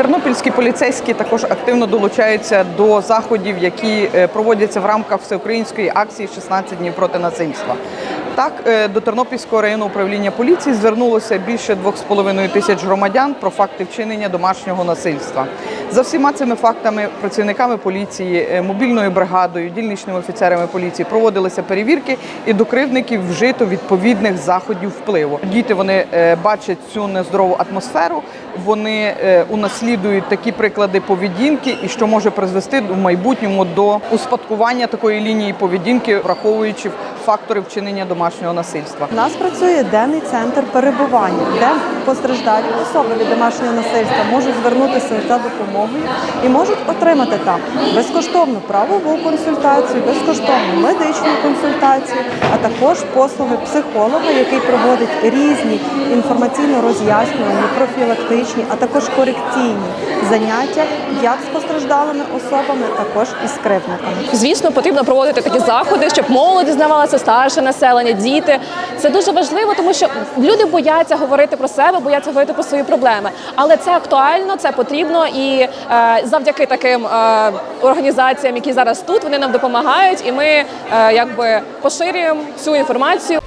Тернопільські поліцейські також активно долучаються до заходів, які е, проводяться в рамках всеукраїнської акції «16 днів проти насильства. Так, е, до Тернопільського районного управління поліції звернулося більше 2,5 тисяч громадян про факти вчинення домашнього насильства. За всіма цими фактами працівниками поліції, е, мобільною бригадою, дільничними офіцерами поліції проводилися перевірки і до кривдників вжито відповідних заходів впливу. Діти вони е, бачать цю нездорову атмосферу, вони е, унаслідують такі приклади поведінки, і що може призвести в майбутньому до успадкування такої лінії поведінки, враховуючи фактори вчинення домашнього насильства. У нас працює денний центр перебування, де постраждалі особи від домашнього насильства можуть звернутися за допомогою і можуть отримати там безкоштовну правову консультацію, безкоштовну медичну консультацію, а також послуги психолога, який проводить різні інформаційно роз'яснювальні, профілактичні, а також корекційні заняття як з постраждалими особами, також і з кривдниками. Звісно, потрібно проводити такі заходи, щоб молодь дізнавалася, старше населення, діти. Це дуже важливо, тому що люди бояться говорити про себе, бояться говорити про свої проблеми. Але це актуально, це потрібно, і е, завдяки таким е, організаціям, які зараз тут, вони нам допомагають, і ми е, якби поширюємо цю інформацію.